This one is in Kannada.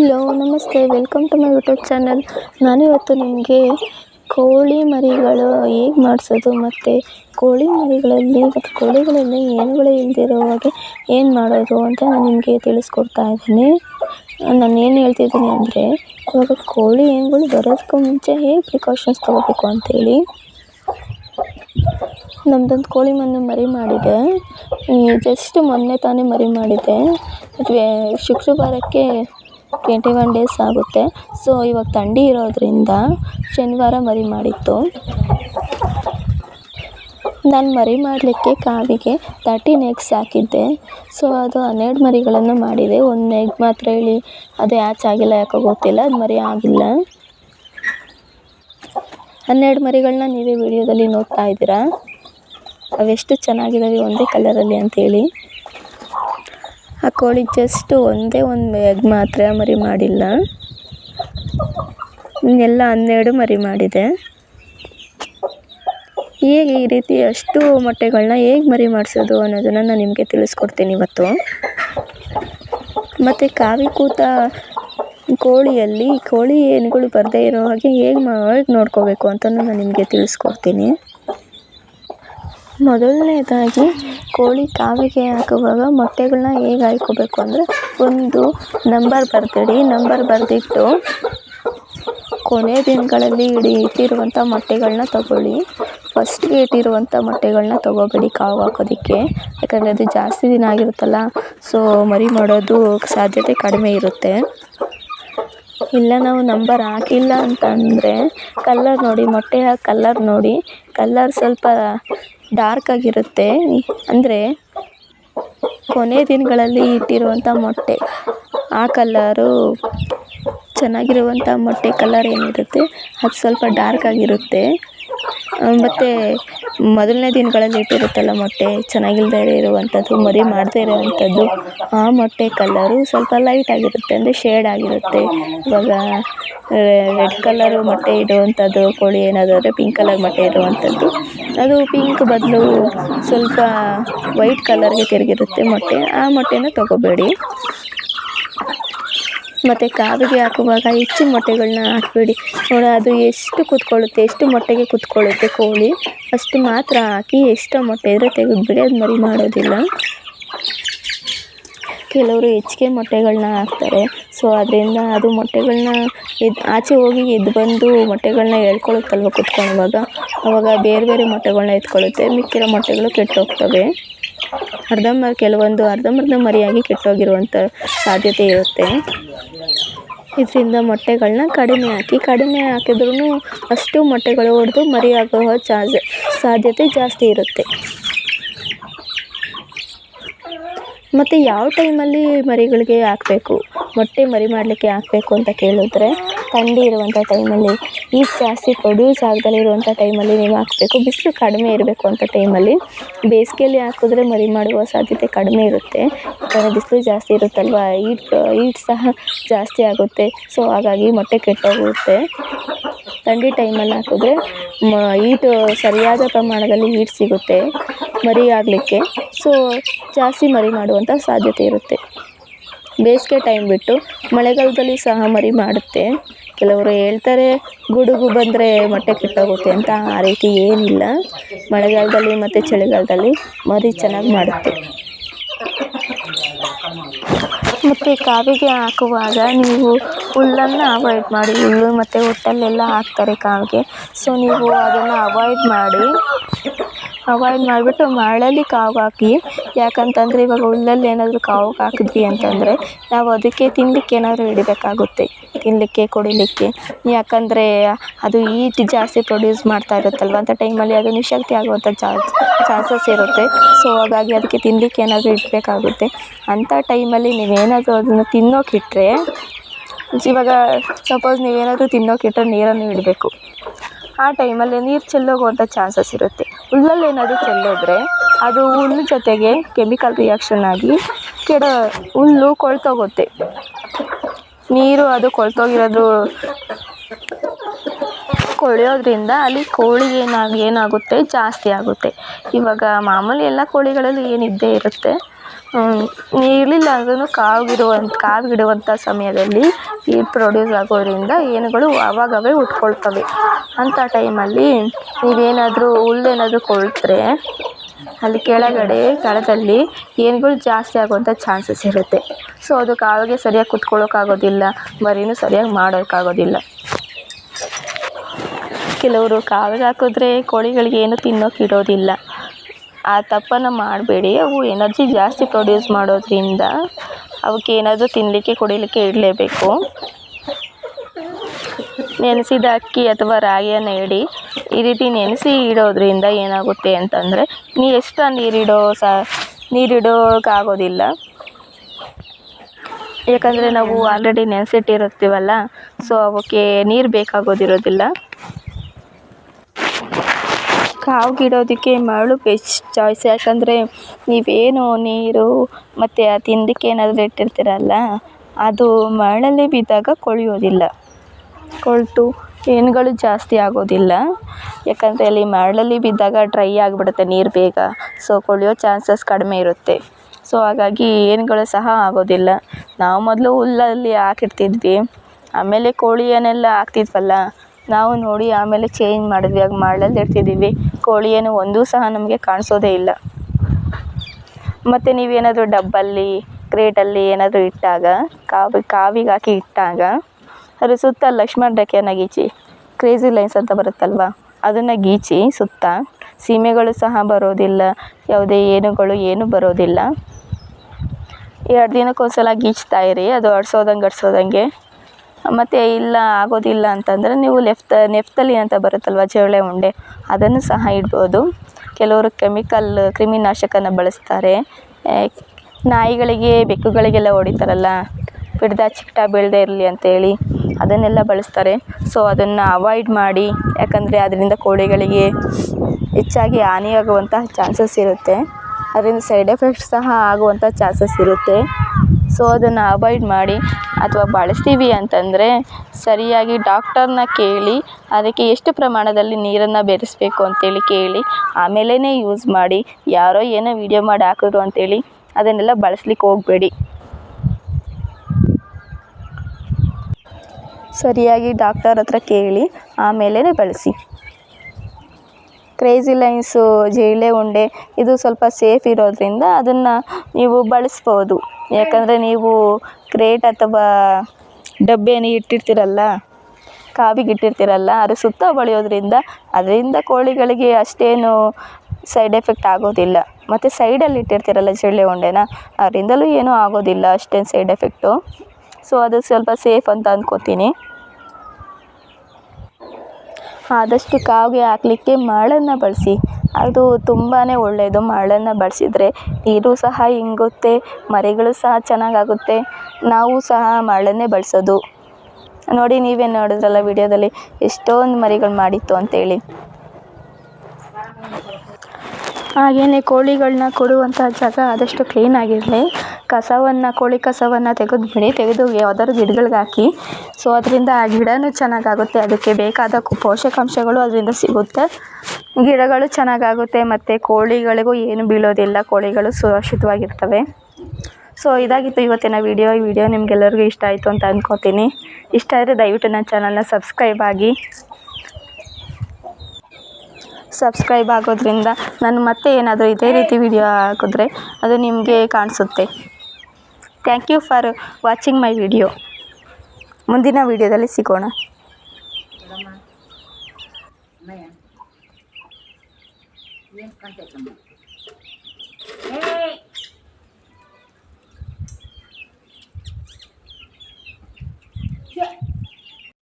ಹಲೋ, ನಮಸ್ತೆ. Welcome to my YouTube channel ನಾನಿವತ್ತು ನಿಮಗೆ ಕೋಳಿ ಮರಿಗಳು ಹೇಗೆ ಮಾಡಿಸೋದು ಮತ್ತು ಕೋಳಿ ಮರಿಗಳಲ್ಲಿ ಮತ್ತು ಕೋಳಿಗಳಲ್ಲಿ ಏನುಗಳು ಇಲ್ಲದಿರೋ ಹಾಗೆ ಏನು ಮಾಡೋದು ಅಂತ ನಾನು ನಿಮಗೆ ತಿಳಿಸ್ಕೊಡ್ತಾ ಇದ್ದೀನಿ. ನಾನು ಏನು ಹೇಳ್ತಿದ್ದೀನಿ ಅಂದರೆ, ಇವಾಗ ಕೋಳಿ ಏನುಗಳು ಬರೋದಕ್ಕೂ ಮುಂಚೆ ಹೇಗೆ ಪ್ರಿಕಾಷನ್ಸ್ ತೊಗೋಬೇಕು ಅಂಥೇಳಿ ನಮ್ಮದೊಂದು ಕೋಳಿ ಮೊನ್ನೆ ಮರಿ ಮಾಡಿದೆ. ಜಸ್ಟ್ ಮೊನ್ನೆ ತಾನೇ ಮರಿ ಮಾಡಿದೆ. ಟ್ವೆ ಶುಕ್ರವಾರಕ್ಕೆ ಟ್ವೆಂಟಿ ಒನ್ ಡೇಸ್ ಆಗುತ್ತೆ. ಸೊ ಇವಾಗ ಥಂಡಿ ಇರೋದರಿಂದ ಶನಿವಾರ ಮರಿ ಮಾಡಿತ್ತು. ನಾನು ಮರಿ ಮಾಡಲಿಕ್ಕೆ ಕಾವಿಗೆ ತರ್ಟೀನ್ ಎಗ್ಸ್ ಹಾಕಿದ್ದೆ. ಸೊ ಅದು ಹನ್ನೆರಡು ಮರಿಗಳನ್ನು ಮಾಡಿದೆ. ಒಂದು ಎಗ್ ಮಾತ್ರ ಹೇಳಿ ಅದು ಹ್ಯಾಚ್ ಆಗಿಲ್ಲ, ಯಾಕೋ ಗೊತ್ತಿಲ್ಲ. ಅದು ಮರಿ ಆಗಿಲ್ಲ. ಹನ್ನೆರಡು ಮರಿಗಳನ್ನ ನೀವೇ ವಿಡಿಯೋದಲ್ಲಿ ನೋಡ್ತಾ ಇದ್ದೀರಾ? ಅವೆಷ್ಟು ಚೆನ್ನಾಗಿದ್ದಾವೆ ಒಂದೇ ಕಲರಲ್ಲಿ ಅಂತೇಳಿ ಆ ಕೋಳಿ ಜಸ್ಟ್ ಒಂದೇ ಒಂದು ಎಗ್ ಮಾತ್ರ ಮರಿ ಮಾಡಿಲ್ಲ. ಇನ್ನೆಲ್ಲ ಹನ್ನೆರಡು ಮರಿ ಮಾಡಿದೆ. ಹೇಗೆ ಈ ರೀತಿ ಅಷ್ಟು ಮೊಟ್ಟೆಗಳನ್ನ ಹೇಗೆ ಮರಿ ಮಾಡಿಸೋದು ಅನ್ನೋದನ್ನು ನಾನು ನಿಮಗೆ ತಿಳಿಸ್ಕೊಡ್ತೀನಿ ಇವತ್ತು. ಮತ್ತು ಕಾವಿ ಕೂತ ಕೋಳಿಯಲ್ಲಿ, ಕೋಳಿ ಏನುಗಳು ಬರದೇ ಇರೋ ಹಾಗೆ ಹೇಗೆ ಹೇಗೆ ನೋಡ್ಕೋಬೇಕು ಅಂತ ನಾನು ನಿಮಗೆ ತಿಳಿಸ್ಕೊಡ್ತೀನಿ. ಮೊದಲನೇದಾಗಿ ಕೋಳಿ ಕಾವಿಗೆ ಹಾಕುವಾಗ ಮೊಟ್ಟೆಗಳನ್ನ ಹೇಗೆ ಆಯ್ಕೋಬೇಕು ಅಂದರೆ ಒಂದು ನಂಬರ್ ಬರೆದಿಡಿ. ನಂಬರ್ ಬರೆದಿಟ್ಟು ಕೊನೆ ದಿನಗಳಲ್ಲಿ ಇಡಿ ಇಟ್ಟಿರುವಂಥ ಮೊಟ್ಟೆಗಳನ್ನ ತಗೊಳ್ಳಿ ಫಸ್ಟ್ಗೆ ಇಟ್ಟಿರುವಂಥ ಮೊಟ್ಟೆಗಳನ್ನ ತೊಗೋಬೇಡಿ ಕಾವು ಹಾಕೋದಕ್ಕೆ. ಯಾಕಂದರೆ ಅದು ಜಾಸ್ತಿ ದಿನ ಆಗಿರುತ್ತಲ್ಲ ಸೊ ಮರಿ ಮಾಡೋದು ಸಾಧ್ಯತೆ ಕಡಿಮೆ ಇರುತ್ತೆ. ಇಲ್ಲ, ನಾವು ನಂಬರ್ ಹಾಕಿಲ್ಲ ಅಂತಂದರೆ ಕಲ್ಲರ್ ನೋಡಿ ಮೊಟ್ಟೆಯ ಕಲ್ಲರ್ ನೋಡಿ. ಕಲ್ಲರ್ ಸ್ವಲ್ಪ ಡಾರ್ಕ್ ಆಗಿರುತ್ತೆ. ಅಂದರೆ ಕೊನೆ ದಿನಗಳಲ್ಲಿ ಇಟ್ಟಿರುವಂಥ ಮೊಟ್ಟೆ. ಆ ಕಲ್ಲರು ಚೆನ್ನಾಗಿರುವಂಥ ಮೊಟ್ಟೆ ಕಲ್ಲರ್ ಏನಿರುತ್ತೆ, ಅದು ಸ್ವಲ್ಪ ಡಾರ್ಕ್ ಆಗಿರುತ್ತೆ. ಮತ್ತು ಮೊದಲನೇ ದಿನಗಳಲ್ಲಿ ಇಟ್ಟಿರುತ್ತಲ್ಲ ಮೊಟ್ಟೆ ಚೆನ್ನಾಗಿಲ್ಲದೆ ಇರುವಂಥದ್ದು, ಮರಿ ಮಾಡದೇ ಇರುವಂಥದ್ದು, ಆ ಮೊಟ್ಟೆ ಕಲ್ಲರು ಸ್ವಲ್ಪ ಲೈಟ್ ಆಗಿರುತ್ತೆ ಅಂದರೆ ಶೇಡ್ ಆಗಿರುತ್ತೆ. ಇವಾಗ ರೆಡ್ ಕಲರು ಮೊಟ್ಟೆ ಇಡುವಂಥದ್ದು, ಕೋಳಿ ಏನಾದರೂ ಪಿಂಕ್ ಕಲರ್ ಮೊಟ್ಟೆ ಇರುವಂಥದ್ದು ಅದು ಪಿಂಕ್ ಬದಲು ಸ್ವಲ್ಪ ವೈಟ್ ಕಲರ್ಗೆ ತಿರುಗಿರುತ್ತೆ ಮೊಟ್ಟೆ. ಆ ಮೊಟ್ಟೆನ ತಗೋಬೇಡಿ. ಮತ್ತು ಕಾವಿಗೆ ಹಾಕುವಾಗ ಹೆಚ್ಚು ಮೊಟ್ಟೆಗಳನ್ನ ಹಾಕಬೇಡಿ. ನೋಡಿ, ಅದು ಎಷ್ಟು ಕೂತ್ಕೊಳ್ಳುತ್ತೆ, ಎಷ್ಟು ಮೊಟ್ಟೆಗೆ ಕೂತ್ಕೊಳ್ಳುತ್ತೆ ಕೋಳಿ. ಅಷ್ಟು ಮಾತ್ರ ಹಾಕಿ ಎಷ್ಟು ಮೊಟ್ಟೆ ಇದ್ದರೆ ತೆಗೆದುಬಿಡಿ ಅದು ಮರಿ ಮಾಡೋದಿಲ್ಲ. ಕೆಲವರು ಹೆಚ್ಚಿಗೆ ಮೊಟ್ಟೆಗಳನ್ನ ಹಾಕ್ತಾರೆ. ಸೊ ಅದರಿಂದ ಅದು ಮೊಟ್ಟೆಗಳನ್ನ ಎದ್ದು ಆಚೆ ಹೋಗಿ ಎದ್ದು ಬಂದು ಮೊಟ್ಟೆಗಳನ್ನ ಎಳ್ಕೊಳ್ಳುತ್ತಲ್ವ ಕುತ್ಕೊಳ್ಳುವಾಗ? ಅವಾಗ ಬೇರೆ ಬೇರೆ ಮೊಟ್ಟೆಗಳನ್ನ ಎತ್ಕೊಳ್ಳುತ್ತೆ. ಮಿಕ್ಕಿರೋ ಮೊಟ್ಟೆಗಳು ಕೆಟ್ಟೋಗ್ತವೆ. ಅರ್ಧಂಬರ್, ಕೆಲವೊಂದು ಅರ್ಧಂಬರ್ಧ ಮರಿಯಾಗಿ ಕೆಟ್ಟೋಗಿರುವಂಥ ಸಾಧ್ಯತೆ ಇರುತ್ತೆ. ಇದರಿಂದ ಮೊಟ್ಟೆಗಳನ್ನ ಕಡಿಮೆ ಹಾಕಿ, ಕಡಿಮೆ ಹಾಕಿದ್ರೂ ಅಷ್ಟು ಮೊಟ್ಟೆಗಳು ಒಡೆದು ಮರಿ ಚಾನ್ಸ್ ಸಾಧ್ಯತೆ ಜಾಸ್ತಿ ಇರುತ್ತೆ. ಮತ್ತು ಯಾವ ಟೈಮಲ್ಲಿ ಮರಿಗಳಿಗೆ ಹಾಕಬೇಕು? ಮೊಟ್ಟೆ ಮರಿ ಮಾಡಲಿಕ್ಕೆ ಹಾಕಬೇಕು ಅಂತ ಕೇಳಿದ್ರೆ ಥಂಡಿ ಇರುವಂಥ ಟೈಮಲ್ಲಿ ಹೀಟ್ ಜಾಸ್ತಿ ಪ್ರೊಡ್ಯೂಸ್ ಆಗದಲೇ ಇರುವಂಥ ಟೈಮಲ್ಲಿ ನೀವು ಹಾಕಬೇಕು. ಬಿಸಿಲು ಕಡಿಮೆ ಇರಬೇಕು ಅಂತ ಟೈಮಲ್ಲಿ ಬೇಸಿಗೆಯಲ್ಲಿ ಹಾಕಿದ್ರೆ ಮರಿ ಮಾಡುವ ಸಾಧ್ಯತೆ ಕಡಿಮೆ ಇರುತ್ತೆ. ಯಾಕಂದರೆ ಬಿಸಿಲು ಜಾಸ್ತಿ ಇರುತ್ತಲ್ವ? ಹೀಟ್ ಹೀಟ್ ಸಹ ಜಾಸ್ತಿ ಆಗುತ್ತೆ. ಸೊ ಹಾಗಾಗಿ ಮೊಟ್ಟೆ ಕೆಟ್ಟೋಗುತ್ತೆ. ಥಂಡಿ ಟೈಮಲ್ಲಿ ಹಾಕಿದ್ರೆ ಮ, ಈಟು ಸರಿಯಾದ ಪ್ರಮಾಣದಲ್ಲಿ ಹೀಟ್ ಸಿಗುತ್ತೆ ಮರಿ ಆಗಲಿಕ್ಕೆ. ಸೊ ಜಾಸ್ತಿ ಮರಿ ಮಾಡುವಂಥ ಸಾಧ್ಯತೆ ಇರುತ್ತೆ. ಬೇಸಿಗೆ ಟೈಮ್ ಬಿಟ್ಟು ಮಳೆಗಾಲದಲ್ಲಿ ಸಹ ಮರಿ ಮಾಡುತ್ತೆ. ಕೆಲವರು ಹೇಳ್ತಾರೆ, ಗುಡುಗು ಬಂದರೆ ಮೊಟ್ಟೆ ಕೆಟ್ಟೋಗುತ್ತೆ ಅಂತ. ಆ ರೀತಿ ಏನಿಲ್ಲ. ಮಳೆಗಾಲದಲ್ಲಿ ಮತ್ತು ಚಳಿಗಾಲದಲ್ಲಿ ಮರಿ ಚೆನ್ನಾಗಿ ಮಾಡುತ್ತೆ. ಮತ್ತು ಕಾವಿಗೆ ಹಾಕುವಾಗ ನೀವು ಹುಲ್ಲನ್ನು ಅವಾಯ್ಡ್ ಮಾಡಿ. ಹುಲ್ಲು ಮತ್ತು ಹೊಟ್ಟಲ್ಲೆಲ್ಲ ಹಾಕ್ತಾರೆ ಕಾವಿಗೆ. ಸೊ ನೀವು ಅದನ್ನು ಅವಾಯ್ಡ್ ಮಾಡಿ. ಅವಾಯ್ಡ್ ಮಾಡಿಬಿಟ್ಟು ಮರಳಲ್ಲಿ ಕಾವು ಹಾಕಿ. ಯಾಕಂತಂದರೆ ಇವಾಗ ಹುಲ್ಲಲ್ಲಿ ಏನಾದರೂ ಕಾವು ಹಾಕಿದ್ವಿ ಅಂತಂದರೆ ನಾವು ಅದಕ್ಕೆ ತಿನ್ನಲಿಕ್ಕೆ ಏನಾದರೂ ಇಡಬೇಕಾಗುತ್ತೆ ತಿನ್ನಲಿಕ್ಕೆ ಕುಡಿಲಿಕ್ಕೆ. ಯಾಕಂದರೆ ಅದು ಹೀಟ್ ಜಾಸ್ತಿ ಪ್ರೊಡ್ಯೂಸ್ ಮಾಡ್ತಾ ಇರುತ್ತಲ್ವ ಅಂಥ ಟೈಮಲ್ಲಿ ಅದು ನಿಶಕ್ತಿ ಆಗುವಂಥ ಚಾನ್ಸ್, ಚಾನ್ಸಸ್ ಇರುತ್ತೆ. ಸೊ ಹಾಗಾಗಿ ಅದಕ್ಕೆ ತಿನ್ನಲಿಕ್ಕೆ ಏನಾದರೂ ಇಡಬೇಕಾಗುತ್ತೆ ಅಂಥ ಟೈಮಲ್ಲಿ ನೀವೇನಾದರೂ ಅದನ್ನು ಇಟ್ಟರೆ ಇವಾಗ ಸಪೋಸ್ ನೀವೇನಾದರೂ ಇಟ್ಟರೆ ನೀರನ್ನು ಇಡಬೇಕು ಆ ಟೈಮಲ್ಲಿ ನೀರು ಚೆಲ್ಲೋಗುವಂಥ ಚಾನ್ಸಸ್ ಇರುತ್ತೆ. ಹುಲ್ಲಲ್ಲಿ ಏನಾದರೂ ಚೆಲ್ಲಿದ್ರೆ ಅದು ಹುಲ್ಲು ಜೊತೆಗೆ ಕೆಮಿಕಲ್ ರಿಯಾಕ್ಷನ್ ಆಗಿ ಕೆಡ ಹುಲ್ಲು ಕೊಳ್ತೋಗುತ್ತೆ. ನೀರು ಅದು ಕೊಳ್ತೋಗಿರೋದು ಕೊಳೆಯೋದ್ರಿಂದ ಅಲ್ಲಿ ಕೋಳಿ ಏನಾಗಿ ಏನಾಗುತ್ತೆ ಜಾಸ್ತಿ ಆಗುತ್ತೆ. ಇವಾಗ ಮಾಮೂಲಿ ಎಲ್ಲ ಕೋಳಿಗಳಲ್ಲಿ ಏನಿದ್ದೇ ಇರುತ್ತೆ. ಇರಲಿಲ್ಲ ಅಂದ್ರೂ ಕಾವಿರುವಂಥ ಕಾವಿಗಿಡುವಂಥ ಸಮಯದಲ್ಲಿ ಈ ಪ್ರೊಡ್ಯೂಸ್ ಆಗೋದ್ರಿಂದ ಏನುಗಳು ಆವಾಗವೇ ಹುಟ್ಕೊಳ್ತವೆ ಅಂಥ ಟೈಮಲ್ಲಿ ನೀವೇನಾದರೂ ಹುಲ್ಲೇನಾದ್ರೂ ಕೊಳೆತ್ರೆ ಅಲ್ಲಿ ಕೆಳಗಡೆ ತಳದಲ್ಲಿ ಏನುಗಳು ಜಾಸ್ತಿ ಆಗುವಂಥ ಚಾನ್ಸಸ್ ಇರುತ್ತೆ. ಸೊ ಅದು ಕಾವಿಗೆ ಸರಿಯಾಗಿ ಕುತ್ಕೊಳ್ಳೋಕ್ಕಾಗೋದಿಲ್ಲ ಮರಿನೂ ಸರಿಯಾಗಿ ಮಾಡೋಕ್ಕಾಗೋದಿಲ್ಲ. ಕೆಲವರು ಕಾವಿಗೆ ಹಾಕಿದ್ರೆ ಕೋಳಿಗಳಿಗೆ ಏನು ತಿನ್ನೋಕೆ ಇರೋದಿಲ್ಲ. ಆ ತಪ್ಪನ್ನು ಮಾಡಬೇಡಿ. ಅವು ಎನರ್ಜಿ ಜಾಸ್ತಿ ಪ್ರೊಡ್ಯೂಸ್ ಮಾಡೋದ್ರಿಂದ ಅವಕ್ಕೆ ಏನಾದರೂ ತಿನ್ನಲಿಕ್ಕೆ ಕುಡಿಲಿಕ್ಕೆ ಇಡಲೇಬೇಕು ನೆನೆಸಿದ ಅಕ್ಕಿ ಅಥವಾ ರಾಗಿಯನ್ನು ಇಡಿ. ಈ ರೀತಿ ನೆನೆಸಿ ಇಡೋದ್ರಿಂದ ಏನಾಗುತ್ತೆ ಅಂತಂದರೆ, ನೀ ಎಷ್ಟು ನೀರಿಡೋ ಸಹ ನೀರಿಡೋಕ್ಕಾಗೋದಿಲ್ಲ ಯಾಕಂದರೆ ನಾವು ಆಲ್ರೆಡಿ ನೆನೆಸಿಟ್ಟಿರುತ್ತೀವಲ್ಲ ಸೊ ಅವಕ್ಕೆ ನೀರು ಬೇಕಾಗೋದಿರೋದಿಲ್ಲ. ಕಾವ್ಗಿಡೋದಕ್ಕೆ ಮರಳು ಬೆಸ್ಟ್ ಚಾಯ್ಸ್ ಯಾಕಂದರೆ ನೀವೇನು ನೀರು ಮತ್ತು ಆ ತಿಂದಿಕ್ಕೆ ಏನಾದರೂ ಇಟ್ಟಿರ್ತೀರಲ್ಲ, ಅದು ಮರಳಲ್ಲಿ ಬಿದ್ದಾಗ ಕೊಳೆಯೋದಿಲ್ಲ. ಕೊಳೆತು ಏನುಗಳು ಜಾಸ್ತಿ ಆಗೋದಿಲ್ಲ. ಯಾಕಂದರೆ ಅಲ್ಲಿ ಮರಳಲ್ಲಿ ಬಿದ್ದಾಗ ಡ್ರೈ ಆಗಿಬಿಡುತ್ತೆ ನೀರು ಬೇಗ. ಸೊ ಕೊಳೆಯೋ ಚಾನ್ಸಸ್ ಕಡಿಮೆ ಇರುತ್ತೆ. ಸೊ ಹಾಗಾಗಿ ಏನುಗಳು ಸಹ ಆಗೋದಿಲ್ಲ. ನಾವು ಮೊದಲು ಹುಲ್ಲಲ್ಲಿ ಹಾಕಿರ್ತಿದ್ವಿ. ಆಮೇಲೆ ಕೋಳಿಯನ್ನೆಲ್ಲ ಹಾಕ್ತಿದ್ವಲ್ಲ ನಾವು ನೋಡಿ ಆಮೇಲೆ ಚೇಂಜ್ ಮಾಡಿದ್ವಿ ಆಗ ಕೋಳಿ ಏನು ಒಂದೂ ಸಹ ನಮಗೆ ಕಾಣಿಸೋದೇ ಇಲ್ಲ. ಮತ್ತು ನೀವೇನಾದರೂ ಡಬ್ಬಲ್ಲಿ, ಕ್ರೇಟಲ್ಲಿ ಏನಾದರೂ ಇಟ್ಟಾಗ, ಕಾವಿ, ಕಾವಿಗೆ ಹಾಕಿ ಇಟ್ಟಾಗ, ಅದ್ರ ಸುತ್ತ ಲಕ್ಷ್ಮಣ ರೇಖೆಯನ್ನು ಗೀಚಿ ಕ್ರೇಜಿ ಲೈನ್ಸ್ ಅಂತ ಬರುತ್ತಲ್ವ, ಅದನ್ನು ಗೀಚಿ ಸುತ್ತ ಸೀಮೆಗಳು ಸಹ ಬರೋದಿಲ್ಲ, ಯಾವುದೇ ಏನುಗಳು ಏನೂ ಬರೋದಿಲ್ಲ. ಎರಡು ದಿನಕ್ಕೊಂದ್ಸಲ ಗೀಚ್ತಾ ಇರಿ, ಅದು ಅಡ್ಸೋದಂಗೆ ಅಡ್ಸೋದಂಗೆ ಮತ್ತು ಇಲ್ಲ, ಆಗೋದಿಲ್ಲ ಅಂತಂದರೆ ನೀವು ಲೆಫ್ಟ್ ನೆಫ್ತಲಿ ಅಂತ ಬರುತ್ತಲ್ವ ಜಿರಳೆ ಉಂಡೆ, ಅದನ್ನು ಸಹ ಇಡ್ಬೋದು. ಕೆಲವರು ಕೆಮಿಕಲ್, ಕ್ರಿಮಿನಾಶಕನ ಬಳಸ್ತಾರೆ. ನಾಯಿಗಳಿಗೆ, ಬೆಕ್ಕುಗಳಿಗೆಲ್ಲ ಹೊಡಿತಾರಲ್ಲ ಬಿಡ್ದ ಚಿಕ್ಟ ಬೀಳದೇ ಇರಲಿ ಅಂತೇಳಿ ಅದನ್ನೆಲ್ಲ ಬಳಸ್ತಾರೆ. ಸೊ ಅದನ್ನು ಅವಾಯ್ಡ್ ಮಾಡಿ, ಯಾಕಂದರೆ ಅದರಿಂದ ಕೋಳಿಗಳಿಗೆ ಹೆಚ್ಚಾಗಿ ಹಾನಿಯಾಗುವಂತಹ ಚಾನ್ಸಸ್ ಇರುತ್ತೆ. ಅದರಿಂದ ಸೈಡ್ ಎಫೆಕ್ಟ್ಸ್ ಸಹ ಆಗುವಂಥ ಚಾನ್ಸಸ್ ಇರುತ್ತೆ. ಸೊ ಅದನ್ನು ಅವಾಯ್ಡ್ ಮಾಡಿ ಅಥವಾ ಬಳಸ್ತೀವಿ ಅಂತಂದರೆ ಸರಿಯಾಗಿ ಡಾಕ್ಟರ್ನ ಕೇಳಿ, ಅದಕ್ಕೆ ಎಷ್ಟು ಪ್ರಮಾಣದಲ್ಲಿ ನೀರನ್ನು ಬೆರೆಸ್ಬೇಕು ಅಂತೇಳಿ ಕೇಳಿ ಆಮೇಲೇ ಯೂಸ್ ಮಾಡಿ, ಯಾರೋ ಏನೋ ವೀಡಿಯೋ ಮಾಡಿ ಹಾಕಿದ್ರು ಅಂತೇಳಿ ಅದನ್ನೆಲ್ಲ ಬಳಸ್ಲಿಕ್ಕೆ ಹೋಗಬೇಡಿ. ಸರಿಯಾಗಿ ಡಾಕ್ಟರ್ ಹತ್ರ ಕೇಳಿ ಆಮೇಲೇ ಬಳಸಿ. ಕ್ರೇಜಿ ಲೈನ್ಸು ಜಿರಳೆ ಉಂಡೆ. ಇದು ಸ್ವಲ್ಪ ಸೇಫ್ ಇರೋದರಿಂದ ಅದನ್ನು ನೀವು ಬಳಸ್ಬೋದು. ಯಾಕಂದರೆ ನೀವು ಕ್ರೇಟ್ ಅಥವಾ ಡಬ್ಬಿಯನ್ನು ಇಟ್ಟಿರ್ತೀರಲ್ಲ, ಕಾವಿಗೆ ಇಟ್ಟಿರ್ತೀರಲ್ಲ ಅದ್ರ ಸುತ್ತ ಬಳಿಯೋದ್ರಿಂದ ಅದರಿಂದ ಕೋಳಿಗಳಿಗೆ ಅಷ್ಟೇನು ಸೈಡ್ ಎಫೆಕ್ಟ್ ಆಗೋದಿಲ್ಲ. ಮತ್ತು ಸೈಡಲ್ಲಿ ಇಟ್ಟಿರ್ತೀರಲ್ಲ ಜಿರಳೆ ಉಂಡೆನ, ಅದರಿಂದಲೂ ಏನೂ ಆಗೋದಿಲ್ಲ ಅಷ್ಟೇನು ಸೈಡ್ ಎಫೆಕ್ಟು ಸೊ ಅದು ಸ್ವಲ್ಪ ಸೇಫ್ ಅಂತ ಅಂದ್ಕೋತೀನಿ ಆದಷ್ಟು ಕಾವಿಗೆ ಹಾಕ್ಲಿಕ್ಕೆ ಮರಳನ್ನು ಬಳಸಿ. ಅದು ತುಂಬಾ ಒಳ್ಳೆಯದು ಮರಳನ್ನು ಬಳಸಿದ್ರೆ ನೀರು ಸಹ ಇಂಗುತ್ತೆ, ಮರಿಗಳು ಸಹ ಚೆನ್ನಾಗಾಗುತ್ತೆ. ನಾವು ಸಹ ಮರಳನ್ನೇ ಬಳಸೋದು. ನೋಡಿ ನೀವೇ ನೋಡಿದ್ರಲ್ಲ ವಿಡಿಯೋದಲ್ಲಿ ಎಷ್ಟೊಂದು ಮರಿಗಳು ಮಾಡಿತ್ತು ಅಂತೇಳಿ. ಹಾಗೆಯೇ ಕೋಳಿಗಳನ್ನ ಕೊಡುವಂಥ ಜಾಗ ಆದಷ್ಟು ಕ್ಲೀನಾಗಿರಲಿ ಕಸವನ್ನು, ಕೋಳಿ ಕಸವನ್ನು ತೆಗೆದುಬಿಡಿ ತೆಗೆದು ಯಾವ್ದಾದ್ರು ಗಿಡಗಳ್ಗೆ ಹಾಕಿ. ಸೊ ಅದರಿಂದ ಆ ಗಿಡವೂ ಚೆನ್ನಾಗಾಗುತ್ತೆ. ಅದಕ್ಕೆ ಬೇಕಾದ ಪೋಷಕಾಂಶಗಳು ಅದರಿಂದ ಸಿಗುತ್ತೆ. ಗಿಡಗಳು ಚೆನ್ನಾಗಾಗುತ್ತೆ ಮತ್ತು ಕೋಳಿಗಳಿಗೂ ಏನು ಬೀಳೋದಿಲ್ಲ. ಕೋಳಿಗಳು ಸುರಕ್ಷಿತವಾಗಿರ್ತವೆ. ಸೊ ಇದಾಗಿತ್ತು ಇವತ್ತಿನ ವೀಡಿಯೋ ಈ ವಿಡಿಯೋ ನಿಮ್ಗೆಲ್ಲರಿಗೂ ಇಷ್ಟ ಆಯಿತು ಅಂತ ಅಂದ್ಕೋತೀನಿ ಇಷ್ಟ ಆದರೆ ದಯವಿಟ್ಟು ನನ್ನ ಚಾನಲ್ನ ಸಬ್ಸ್ಕ್ರೈಬ್ ಆಗಿ. ಸಬ್ಸ್ಕ್ರೈಬ್ ಆಗೋದ್ರಿಂದ ನಾನು ಮತ್ತೆ ಏನಾದರೂ ಇದೇ ರೀತಿ ವಿಡಿಯೋ ಹಾಕಿದ್ರೆ ಅದು ನಿಮಗೆ ಕಾಣಿಸುತ್ತೆ. Thank you for watching my video ಮುಂದಿನ ವಿಡಿಯೋದಲ್ಲಿ ಸಿಗೋಣ.